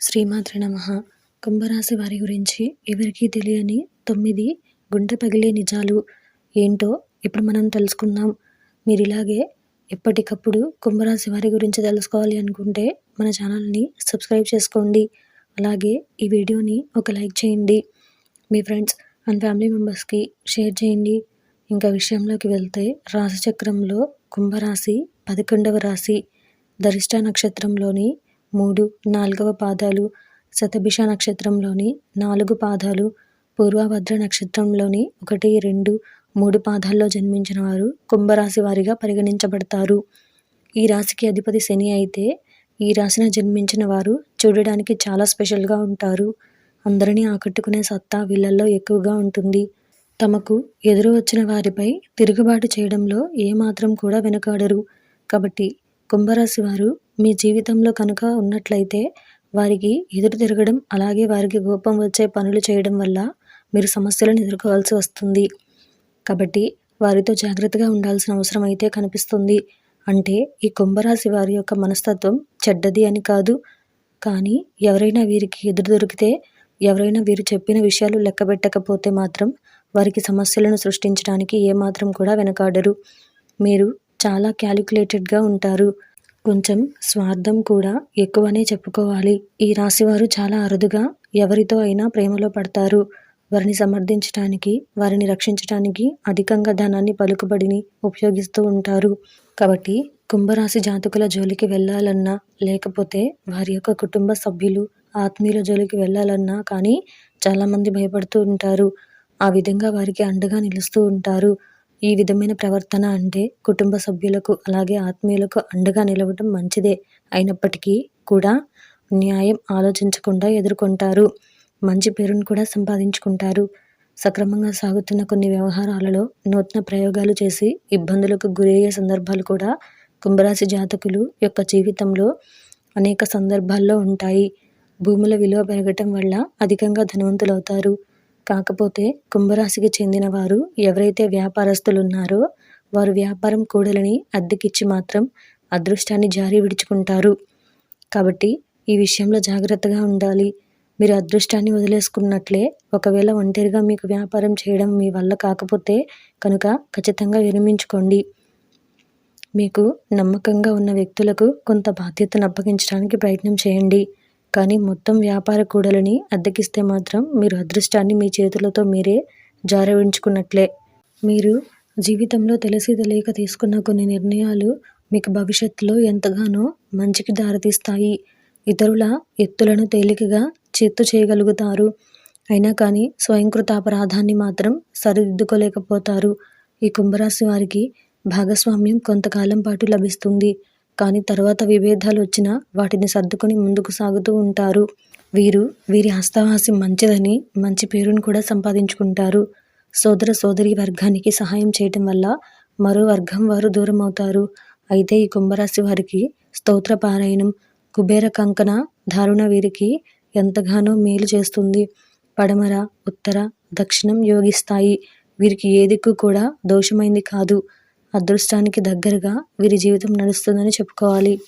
శ్రీమాత్రి నమ. కుంభరాశి వారి గురించి ఎవరికీ తెలియని తొమ్మిది గుండె పగిలే నిజాలు ఏంటో ఇప్పుడు మనం తెలుసుకుందాం. మీరు ఇలాగే ఎప్పటికప్పుడు కుంభరాశి వారి గురించి తెలుసుకోవాలి అనుకుంటే మన ఛానల్ని సబ్స్క్రైబ్ చేసుకోండి. అలాగే ఈ వీడియోని ఒక లైక్ చేయండి. మీ ఫ్రెండ్స్ అండ్ ఫ్యామిలీ మెంబర్స్కి షేర్ చేయండి. ఇంకా విషయంలోకి వెళ్తే రాశిచక్రంలో కుంభరాశి పదకొండవ రాశి ధరిష్ట నక్షత్రంలోని మూడు నాలుగవ పాదాలు శతభిష నక్షత్రంలోని నాలుగు పాదాలు పూర్వభద్ర నక్షత్రంలోని ఒకటి రెండు మూడు పాదాల్లో జన్మించిన వారు కుంభరాశి వారిగా పరిగణించబడతారు. ఈ రాశికి అధిపతి శని అయితే ఈ రాశిన జన్మించిన వారు చూడడానికి చాలా స్పెషల్గా ఉంటారు. అందరినీ ఆకట్టుకునే సత్తా వీళ్ళల్లో ఎక్కువగా ఉంటుంది. తమకు ఎదురు వచ్చిన వారిపై తిరుగుబాటు చేయడంలో ఏమాత్రం కూడా వెనుకాడరు. కాబట్టి కుంభరాశి వారు మీ జీవితంలో కనుక ఉన్నట్లయితే వారికి ఎదురు తిరగడం అలాగే వారికి కోపం వచ్చే పనులు చేయడం వల్ల మీరు సమస్యలను ఎదుర్కోవాల్సి వస్తుంది. కాబట్టి వారితో జాగ్రత్తగా ఉండాల్సిన అవసరం అయితే కనిపిస్తుంది. అంటే ఈ కుంభరాశి వారి యొక్క మనస్తత్వం చెడ్డది అని కాదు. కానీ ఎవరైనా వీరికి ఎదురు దొరికితే ఎవరైనా వీరు చెప్పిన విషయాలు లెక్కబెట్టకపోతే మాత్రం వారికి సమస్యలను సృష్టించడానికి ఏమాత్రం కూడా వెనకాడరు. మీరు చాలా క్యాలిక్యులేటెడ్గా ఉంటారు. కొంచెం స్వార్థం కూడా ఎక్కువనే చెప్పుకోవాలి. ఈ రాశివారు చాలా అరుదుగా ఎవరితో అయినా ప్రేమలో పడతారు. వారిని సమర్థించడానికి వారిని రక్షించడానికి అధికంగా ధనాన్ని పలుకుబడిని ఉపయోగిస్తూ ఉంటారు. కాబట్టి కుంభరాశి జాతకుల జోలికి వెళ్ళాలన్నా లేకపోతే వారి యొక్క కుటుంబ సభ్యులు ఆత్మీయుల జోలికి వెళ్ళాలన్నా కానీ చాలామంది భయపడుతూ ఉంటారు. ఆ విధంగా వారికి అండగా నిలుస్తూ ఉంటారు. ఈ విధమైన ప్రవర్తన అంటే కుటుంబ సభ్యులకు అలాగే ఆత్మీయులకు అండగా నిలవటం మంచిదే. అయినప్పటికీ కూడా న్యాయం ఆలోచించకుండా ఎదుర్కొంటారు. మంచి పేరును కూడా సంపాదించుకుంటారు. సక్రమంగా సాగుతున్న కొన్ని వ్యవహారాలలో నూతన ప్రయోగాలు చేసి ఇబ్బందులకు గురయ్యే సందర్భాలు కూడా కుంభరాశి జాతకులు యొక్క జీవితంలో అనేక సందర్భాల్లో ఉంటాయి. భూముల విలువ పెరగటం వల్ల అధికంగా ధనవంతులవుతారు. కాకపోతే కుంభరాశికి చెందిన వారు ఎవరైతే వ్యాపారస్తులు ఉన్నారో వారు వ్యాపారం కూడలని అద్దెకిచ్చి మాత్రం అదృష్టాన్ని జారీ విడుచుకుంటారు. కాబట్టి ఈ విషయంలో జాగ్రత్తగా ఉండాలి. మీరు అదృష్టాన్ని వదిలేసుకున్నట్లే ఒకవేళ ఒంటరిగా మీకు వ్యాపారం చేయడం మీ వల్ల కాకపోతే కనుక ఖచ్చితంగా విరమించుకోండి. మీకు నమ్మకంగా ఉన్న వ్యక్తులకు కొంత బాధ్యతను అప్పగించడానికి ప్రయత్నం చేయండి. కానీ మొత్తం వ్యాపార కూడలిని అద్దెకిస్తే మాత్రం మీరు అదృష్టాన్ని మీ చేతులతో మీరే జారవించుకున్నట్లే. మీరు జీవితంలో తెలిసి తెలియక తీసుకున్న కొన్ని నిర్ణయాలు మీకు భవిష్యత్తులో ఎంతగానో మంచికి దారితీస్తాయి. ఇతరుల ఎత్తులను తేలికగా చిత్తు చేయగలుగుతారు. అయినా కానీ స్వయంకృత అపరాధాన్ని మాత్రం సరిదిద్దుకోలేకపోతారు. ఈ కుంభరాశి వారికి భాగస్వామ్యం కొంతకాలం పాటు లభిస్తుంది. కానీ తర్వాత విభేదాలు వచ్చినా వాటిని సర్దుకొని ముందుకు సాగుతూ ఉంటారు. వీరు వీరి హస్తవాసి మంచిదని మంచి పేరును కూడా సంపాదించుకుంటారు. సోదర సోదరి వర్గానికి సహాయం చేయటం వల్ల మరో వర్గం వారు దూరం అవుతారు అయితే ఈ కుంభరాశి వారికి స్తోత్ర పారాయణం కుబేర కంకణ దారుణ వీరికి ఎంతగానో మేలు చేస్తుంది. పడమర ఉత్తర దక్షిణం యోగిస్తాయి. వీరికి ఏ దిక్కు కూడా దోషమైంది కాదు. అదృష్టానికి దగ్గరగా వీరి జీవితం నడుస్తుందని చెప్పుకోవాలి.